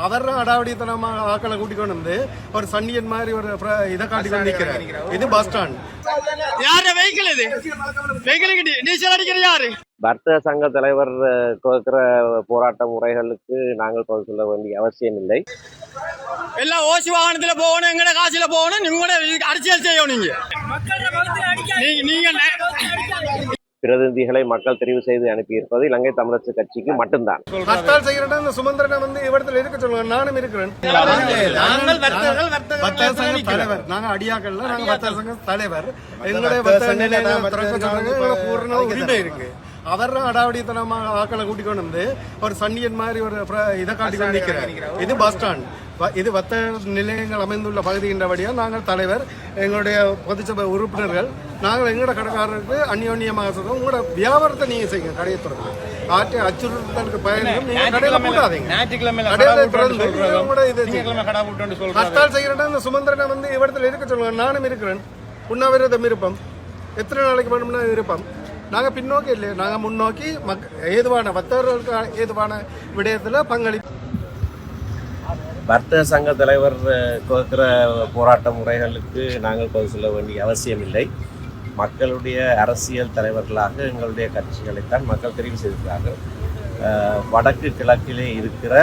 அவர் அடாவடித்தனமா ஆக்களை கூட்டிக் கொண்டு வந்து ஒரு சன்னியன் மாதிரி ஒரு இதை காட்டி கொண்டு நிக்கிறார் இது பஸ் ஸ்டாண்ட் யாரு வெஹிக்கிள் இது? வெஹிக்கிளுக்கு டீசல் அடிக்கிற யாரு? வர்த்தக சங்க தலைவர் கொடுக்கிற போராட்ட முறைகளுக்கு நாங்கள் பதில் சொல்ல வேண்டிய அவசியம் இல்லை. எல்லாம் ஓசி வாகனத்துல போகணும் எங்கட காசுல போகணும் நீங்க அரசியல் செய்யணும் நீங்க. நீங்க- பிரதிநிதிகளை மக்கள் தெரிவு செய்து அனுப்பியிருப்பது இலங்கை தமிழரசு கட்சிக்கு மட்டும்தான். ஹர்த்தால் செய்யறதா இந்த சுமந்திரனை வந்து இவ்விடத்துல இருக்க சொல்லுங்க. நானும் இருக்கிறேன். தலைவர். நாங்க அடியாக்கள்ல நாங்க வர்த்தக சங்க தலைவர். எங்களுடைய பூர்ண உரிமை இருக்கு. அவர் அடாவடித்தனமா ஆக்களை கூட்டிக் கொண்டு வந்து ஒரு சன்னியன் மாதிரி ஒரு இதை காட்டி கொண்டு இது பஸ் ஸ்டாண்ட். இது வர்த்தக நிலையங்கள் அமைந்துள்ள பகுதியின்றபடியா நாங்கள் தலைவர் எங்களுடைய பொதுச்சபை உறுப்பினர்கள் நாங்கள் எங்களோட கடைக்காரருக்கு அந்யோன்யமாக சொல்றோம். உங்களோட வியாபாரத்தை நீங்க செய்யுங்க கடையை திறந்து. ஆற்றை அச்சுறுத்தலுக்கு பயனும் நீங்க கடையில ஞாயிற்றுக்கிழமையில கடையில திறந்து இதை கடை சொல்றாங்க. ஹர்த்தால் செய்யறதா இந்த சுமந்திரனை வந்து இவ்விடத்துல இருக்க சொல்லுங்க. நானும் இருக்கிறேன். உண்ணாவிரதம் இருப்போம். எத்தனை நாளைக்கு வேணும்னா இருப்போம். நாங்க பின்னோக்கி இல்லையா. நாங்க முன்னோக்கி மக் ஏதுவான வர்த்தகர்களுக்கு ஏதுவான விடயத்துல பங்களிப்பு வர்த்தக சங்க தலைவர் கொடுக்கிற போராட்ட முறைகளுக்கு நாங்கள் பதில் சொல்ல வேண்டிய அவசியம் இல்லை. மக்களுடைய அரசியல் தலைவர்களாக எங்களுடைய கட்சிகளைத்தான் மக்கள் தெரிவு செய்திருக்கிறார்கள். வடக்கு கிழக்கிலே இருக்கிற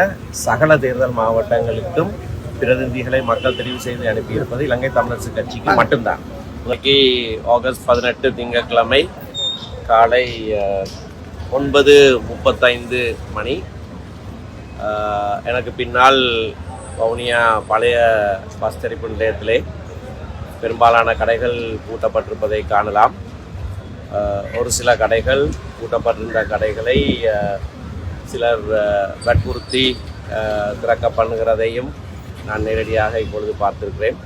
சகல தேர்தல் மாவட்டங்களுக்கும் பிரதிநிதிகளை மக்கள் தெரிவு செய்து அனுப்பியிருப்பது இலங்கை தமிழரசு கட்சிக்கு மட்டும்தான். இன்னைக்கு ஆகஸ்ட் பதினெட்டு திங்கட்கிழமை காலை ஒன்பது முப்பத்தைந்து மணி. எனக்கு பின்னால் வவுனியா பழைய பஸ் தெரிப்பு நிலையத்திலே பெரும்பாலான கடைகள் பூட்டப்பட்டிருப்பதை காணலாம். ஒரு சில கடைகள் பூட்டப்பட்டிருந்த கடைகளை சிலர் வற்புறுத்தி திறக்க பண்ணுகிறதையும் நான் நேரடியாக இப்பொழுது பார்த்திருக்கிறேன்.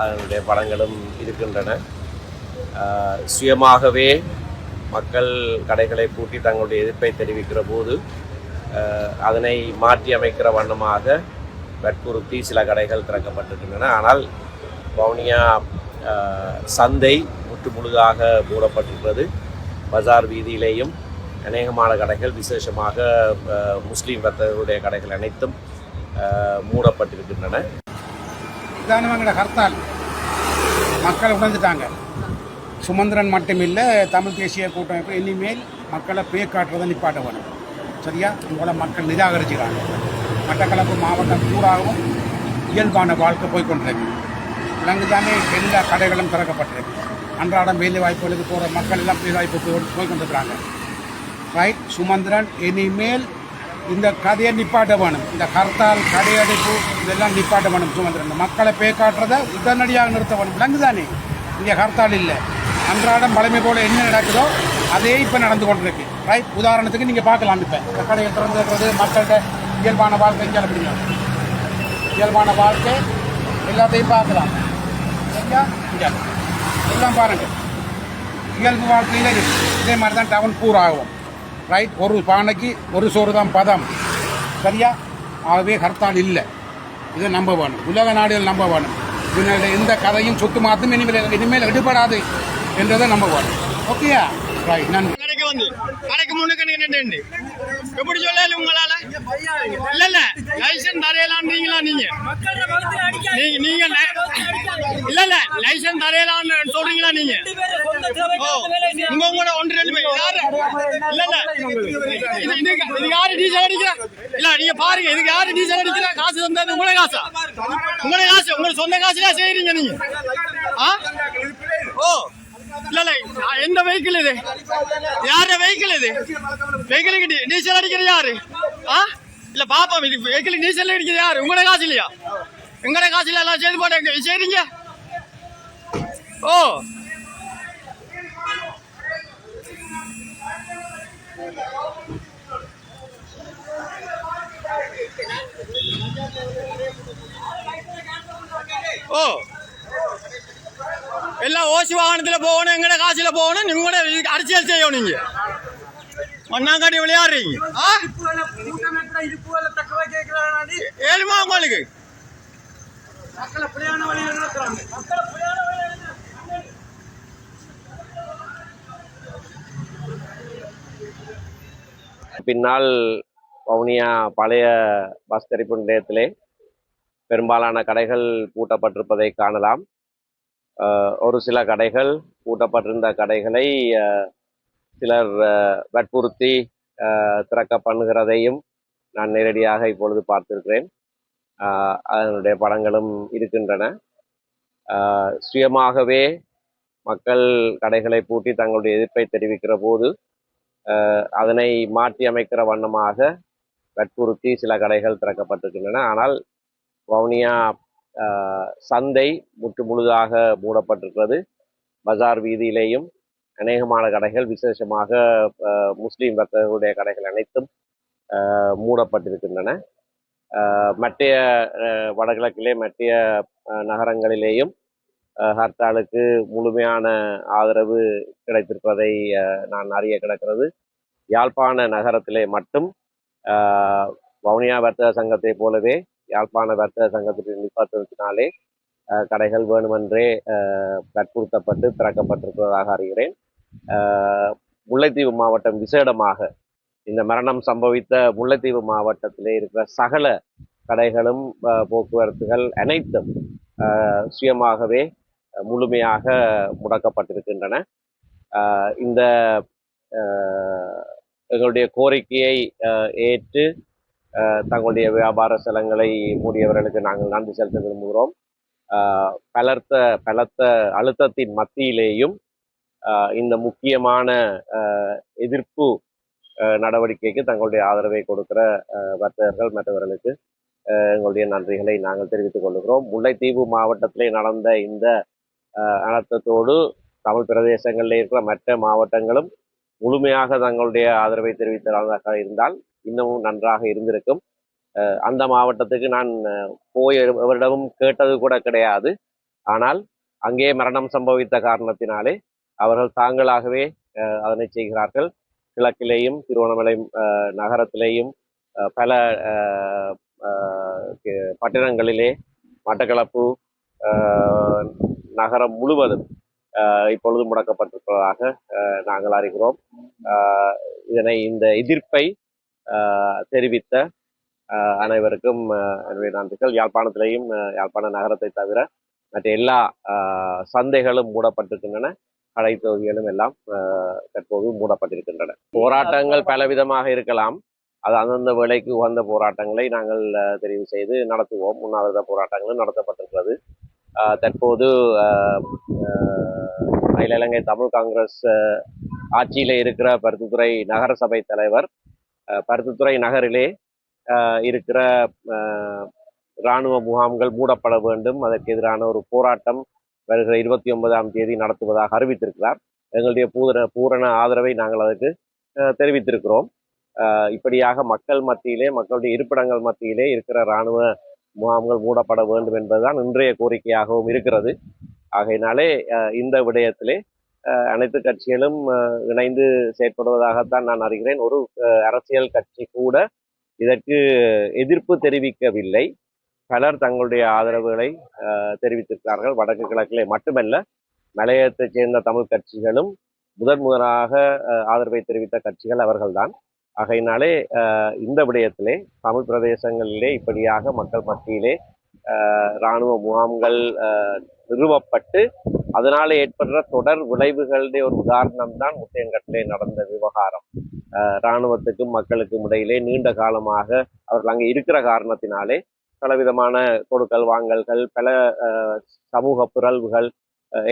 அதனுடைய படங்களும் இருக்கின்றன. சுயமாகவே மக்கள் கடைகளை பூட்டி தங்களுடைய எதிர்ப்பை தெரிவிக்கிற போது அதனை மாற்றி அமைக்கிற வண்ணமாக வற்புறுத்தி சில கடைகள் திறக்கப்பட்டிருக்கின்றன. ஆனால் வவுனியா சந்தை முற்று முழுதாக மூடப்பட்டிருக்கிறது. பஜார் வீதியிலேயும் அநேகமான கடைகள் விசேஷமாக முஸ்லீம் வர்த்தகர்களுடைய கடைகள் அனைத்தும் மூடப்பட்டிருக்கின்றன. ஹர்த்தால் மக்கள் உணர்ந்துட்டாங்க. சுமந்திரன் மட்டுமில்லை தமிழ் தேசிய கூட்டமைப்பு இனிமேல் மக்களை பே காட்டுறதை நிப்பாட்ட வேணும் சரியா? உங்களை மக்கள் நிராகரிச்சுக்கிறாங்க. மட்டக்களப்பு மாவட்டம் பூராகவும் இயல்பான வாழ்க்கை போய்கொண்டிருக்கு கொண்டிருக்கு தானே எல்லா கடைகளும் திறக்கப்பட்டிருக்கு. அன்றாடம் வேலை வாய்ப்புகளுக்கு போகிற மக்கள் எல்லாம் வேலை வாய்ப்பு போய் கொண்டிருக்கிறாங்க ரைட் சுமந்திரன் இனிமேல் இந்த கதையை நிப்பாட்ட வேணும். இந்த ஹர்த்தால் கடையடைப்பு இதெல்லாம் நிப்பாட்ட வேணும் சுமந்திரன். மக்களை பே காட்டுறதை உடனடியாக நிறுத்த வேணும். விளங்குதானே இங்கே ஹர்த்தால் இல்லை. அன்றாடம் பழமை போல என்ன நடக்குதோ அதே இப்போ நடந்து கொண்டிருக்கு. ரைட் உதாரணத்துக்கு நீங்கள் பார்க்கலாம் இப்போ. இந்த கடையை திறந்துருக்கிறது மக்கள்கிட்ட இயல்பான வாழ்க்கை இங்கே அப்படிங்க இயல்பான வாழ்க்கை எல்லாத்தையும் பார்க்கலாம். சரியா? எல்லாம் பாருங்கள் இயல்பு வாழ்க்கையில் இதே. மாதிரி தான் டவுன் பூர் ஆகும். ரைட் ஒரு பானைக்கு ஒரு சோறு தான் பதம். சரியா? ஆகவே ஹர்த்தால் இல்லை. இதை நம்ப வேணும் உலக நாடுகள் நம்ப வேணும் இதனுடைய எந்த கதையும் சொத்து மாற்றும் இனிமேல் இனிமேல் எடுபடாது என்றதை நம்ப வேணும் ஓகேயா ரைட் நன்றி. வந்து கடைக்கு முன்னுக்கு நின்று எப்படி சொல்லல உங்களால? இல்ல இல்ல. லைசன்ஸ் தரையலான்றீங்களா நீங்க? நீங்க நீங்க இல்ல இல்ல. லைசன்ஸ் தரையலான்னு சொல்றீங்களா நீங்க? ஓ உங்க உங்களோட ஒன்று ரெண்டு பேர். யாரு? இல்ல இல்ல. இது இது யாரு டீசல் அடிக்கிறா? இல்ல நீங்க பாருங்க. இதுக்கு யாரு டீசல் அடிக்கிறா? காசு தந்தது உங்களோட காசா? உங்களை காசு உங்களோட சொந்த காசுல செய்யறீங்க நீங்க? ஆ? ஓ. இல்ல எந்த வெஹிக்கிள் இது? யார வெஹிக்கிள் இது? வெஹிக்கிளுக்கு நீச்சல் அடிக்கிறது யாரு? ஆ? இல்ல பாப்பா இது வெஹிக்கிள் நீச்சல் அடிக்கிறது யாரு? உங்களோட காசு இல்லையா? எங்களோட காசுல எல்லாம் செய்து போட்ட சரிங்க. ஓ. ஓ. எல்லாம் ஓசி வாகனத்துல போகணும் எங்கட காசில் போகணும் நீங்க அரசியல் செய்யணும் நீங்க. மண்ணாங்காட்டி விளையாடுறீங்க. ஏழுமா உங்களுக்கு? பின்னால் வவுனியா பழைய பஸ் தெரிப்பு நிலையத்திலே பெரும்பாலான கடைகள் பூட்டப்பட்டிருப்பதை காணலாம். ஒரு சில கடைகள் பூட்டப்பட்டிருந்த கடைகளை சிலர் வற்புறுத்தி திறக்க பண்ணுகிறதையும் நான் நேரடியாக இப்பொழுது பார்த்திருக்கிறேன். அதனுடைய படங்களும் இருக்கின்றன. சுயமாகவே மக்கள் கடைகளை பூட்டி தங்களுடைய எதிர்ப்பை தெரிவிக்கிற போது அதனை மாற்றி அமைக்கிற வண்ணமாக வற்புறுத்தி சில கடைகள் திறக்கப்பட்டிருக்கின்றன. ஆனால் வவுனியா சந்தை முற்று முழுதாக மூடப்பட்டிருக்கிறது. பஜார் வீதியிலேயும் அநேகமான கடைகள் விசேஷமாக முஸ்லீம் வர்த்தகர்களுடைய கடைகள் அனைத்தும் மூடப்பட்டிருக்கின்றன. மற்றைய வடகிழக்கிலே மற்றைய நகரங்களிலேயும் ஹர்த்தாலுக்கு முழுமையான ஆதரவு கிடைத்திருப்பதை நான் அறிய கிடக்கிறது. யாழ்ப்பாண நகரத்திலே மட்டும் வவுனியா வர்த்தக சங்கத்தை போலவே யாழ்ப்பாண வர்த்தக சங்கத்தின் நிர்வாகத்தினாலே கடைகள் வேணுமென்றே அஹ், வற்புறுத்தப்பட்டு திறக்கப்பட்டிருப்பதாக அறிகிறேன். முல்லைத்தீவு மாவட்டம் விசேடமாக இந்த மரணம் சம்பவித்த முல்லைத்தீவு மாவட்டத்திலே இருக்கிற சகல கடைகளும் போக்குவரத்துகள் அனைத்தும் சுயமாகவே முழுமையாக முடக்கப்பட்டிருக்கின்றன. இந்த எங்களுடைய கோரிக்கையை ஏற்று தங்களுடைய வியாபார ஸ்தலங்களை மூடியவர்களுக்கு நாங்கள் நன்றி செலுத்த விரும்புகிறோம். பலர்த்த பலத்த அழுத்தத்தின் மத்தியிலேயும் இந்த முக்கியமான எதிர்ப்பு நடவடிக்கைக்கு தங்களுடைய ஆதரவை கொடுக்கிற வர்த்தகர்கள் மற்றவர்களுக்கு எங்களுடைய நன்றிகளை நாங்கள் தெரிவித்துக் கொள்கிறோம். முல்லைத்தீவு மாவட்டத்திலே நடந்த இந்த அனர்த்தத்தோடு தமிழ் பிரதேசங்களில் இருக்கிற மற்ற மாவட்டங்களும் முழுமையாக தங்களுடைய ஆதரவை தெரிவித்ததாக இருந்தால் இன்னமும் நன்றாக இருந்திருக்கும். அந்த மாவட்டத்துக்கு நான் போய் எவரிடமும் கேட்டது கூட கிடையாது. ஆனால் அங்கே மரணம் சம்பவித்த காரணத்தினாலே அவர்கள் தாங்களாகவே அதனை செய்கிறார்கள். கிழக்கிலேயும் திருவண்ணாமலை நகரத்திலேயும் பல பட்டணங்களிலே மட்டக்களப்பு நகரம் முழுவதும் இப்பொழுது முடக்கப்பட்டிருப்பதாக நாங்கள் அறிகிறோம். இதனை இந்த எதிர்ப்பை தெரிவித்த அஹ், அனைவருக்கும் அஹ், என்னுடைய நன்றிகள். யாழ்ப்பாணத்திலேயும் யாழ்ப்பாண நகரத்தை தவிர மற்ற எல்லா சந்தைகளும் மூடப்பட்டிருக்கின்றன. கடை தொகுதிகளும் எல்லாம் அஹ், தற்போது மூடப்பட்டிருக்கின்றன. போராட்டங்கள் பலவிதமாக இருக்கலாம். அது அந்தந்த வேலைக்கு உகந்த போராட்டங்களை நாங்கள் தெரிவு செய்து நடத்துவோம். உண்ணாவிரத போராட்டங்களும் நடத்தப்பட்டிருக்கிறது. தற்போது அகில இலங்கை தமிழ் காங்கிரஸ் ஆட்சியில் இருக்கிற பருத்தித்துறை நகரசபை தலைவர் பருத்தித்துறை நகரிலே இருக்கிற இராணுவ முகாம்கள் மூடப்பட வேண்டும். அதற்கு எதிரான ஒரு போராட்டம் வருகிற இருபத்தி ஒன்பதாம் தேதி நடத்துவதாக அறிவித்திருக்கிறார். எங்களுடைய பூரண பூரண ஆதரவை நாங்கள் அதற்கு தெரிவித்திருக்கிறோம். இப்படியாக மக்கள் மத்தியிலே மக்களுடைய இருப்பிடங்கள் மத்தியிலே இருக்கிற இராணுவ முகாம்கள் மூடப்பட வேண்டும் என்பதுதான் இன்றைய கோரிக்கையாகவும் இருக்கிறது. ஆகையினாலே இந்த விடயத்திலே அனைத்து கட்சிகளும் இணைந்து செயற்படுவதாகத்தான் நான் அறிகிறேன். ஒரு அரசியல் கட்சி கூட இதற்கு எதிர்ப்பு தெரிவிக்கவில்லை. பலர் தங்களுடைய ஆதரவுகளை தெரிவித்திருக்கிறார்கள். வடக்கு கிழக்கிலே மட்டுமல்ல மலையத்தைச் சேர்ந்த தமிழ் கட்சிகளும் முதன் முதலாக ஆதரவை தெரிவித்த கட்சிகள் அவர்கள்தான். ஆகையினாலே இந்த விடயத்திலே தமிழ் பிரதேசங்களிலே இப்படியாக மக்கள் மத்தியிலே இராணுவ முகாம்கள் நிறுவப்பட்டு அதனால ஏற்படுற தொடர் விளைவுகளுடைய ஒரு உதாரணம் தான் முத்தையன்கட்டிலே நடந்த விவகாரம். இராணுவத்துக்கும் மக்களுக்கும் இடையிலே நீண்ட காலமாக அவர்கள் அங்கே இருக்கிற காரணத்தினாலே பலவிதமான கொடுக்கல் வாங்கல்கள் பல சமூக பிறழ்வுகள்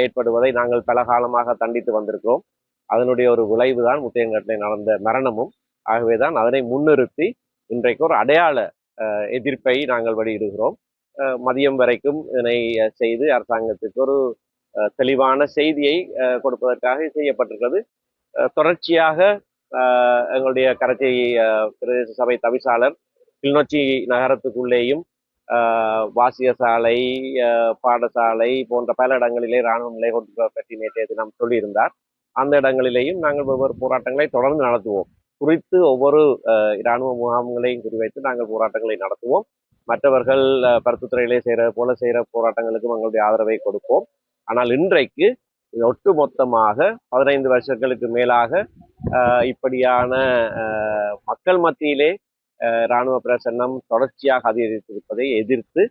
ஏற்படுவதை நாங்கள் பல காலமாக தண்டித்து வந்திருக்கிறோம். அதனுடைய ஒரு விளைவு தான் முத்தையன்கட்டிலே நடந்த மரணமும். ஆகவேதான் அதனை முன்னிறுத்தி இன்றைக்கு ஒரு அடையாள எதிர்ப்பை நாங்கள் வெளியிடுகிறோம். மதியம் வரைக்கும் இதனை செய்து அரசாங்கத்துக்கு ஒரு தெளிவான செய்தியை கொடுப்பதற்காக செய்யப்பட்டிருக்கிறது. தொடர்ச்சியாக எங்களுடைய கரச்சை பிரதேச சபை தவிசாளர் கிளிநொச்சி நகரத்துக்குள்ளேயும் அஹ், வாசிய சாலை பாடசாலை போன்ற பல இடங்களிலே இராணுவ நிலை கொண்டு பற்றி நேற்றைய தினம் சொல்லியிருந்தார். அந்த இடங்களிலேயும் நாங்கள் ஒவ்வொரு போராட்டங்களை தொடர்ந்து நடத்துவோம். குறித்து ஒவ்வொரு அஹ், இராணுவ முகாம்களையும் குறிவைத்து நாங்கள் போராட்டங்களை நடத்துவோம். மற்றவர்கள் பருத்துத்துறையிலே செய்கிற போல செய்கிற போராட்டங்களுக்கும் எங்களுடைய ஆதரவை கொடுப்போம். ஆனால் இன்றைக்கு ஒட்டு மொத்தமாக பதினைந்து வருஷங்களுக்கு மேலாக இப்படியான மக்கள் மத்தியிலே இராணுவ பிரசன்னம் தொடர்ச்சியாக அதிகரித்திருப்பதை எதிர்த்து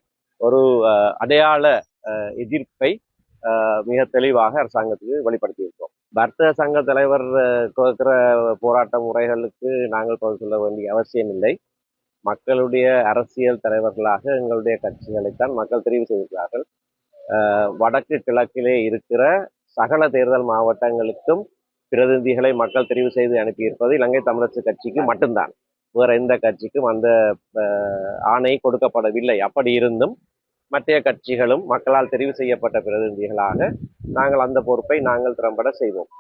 ஒரு அடையாள எதிர்ப்பை மிக தெளிவாக அரசாங்கத்துக்கு வெளிப்படுத்தியிருக்கோம் வர்த்தக சங்க தலைவர் கொடுக்கிற போராட்ட முறைகளுக்கு நாங்கள் பதில் சொல்ல வேண்டிய அவசியம் இல்லை. மக்களுடைய அரசியல் தலைவர்களாக எங்களுடைய கட்சிகளைத்தான் மக்கள் தெரிவு செய்திருக்கிறார்கள் வடக்கு கிழக்கிலே இருக்கிற சகல தேர்தல் மாவட்டங்களுக்கும் பிரதிநிதிகளை மக்கள் தெரிவு செய்து அனுப்பியிருப்பது இலங்கை தமிழரசு கட்சிக்கு மட்டும்தான். வேற எந்த கட்சிக்கும் அந்த ஆணை கொடுக்கப்படவில்லை. அப்படி இருந்தும் மற்ற கட்சிகளும் மக்களால் தெரிவு செய்யப்பட்ட பிரதிநிதிகளாக நாங்கள் அந்த பொறுப்பை நாங்கள் திறம்பட செய்வோம்.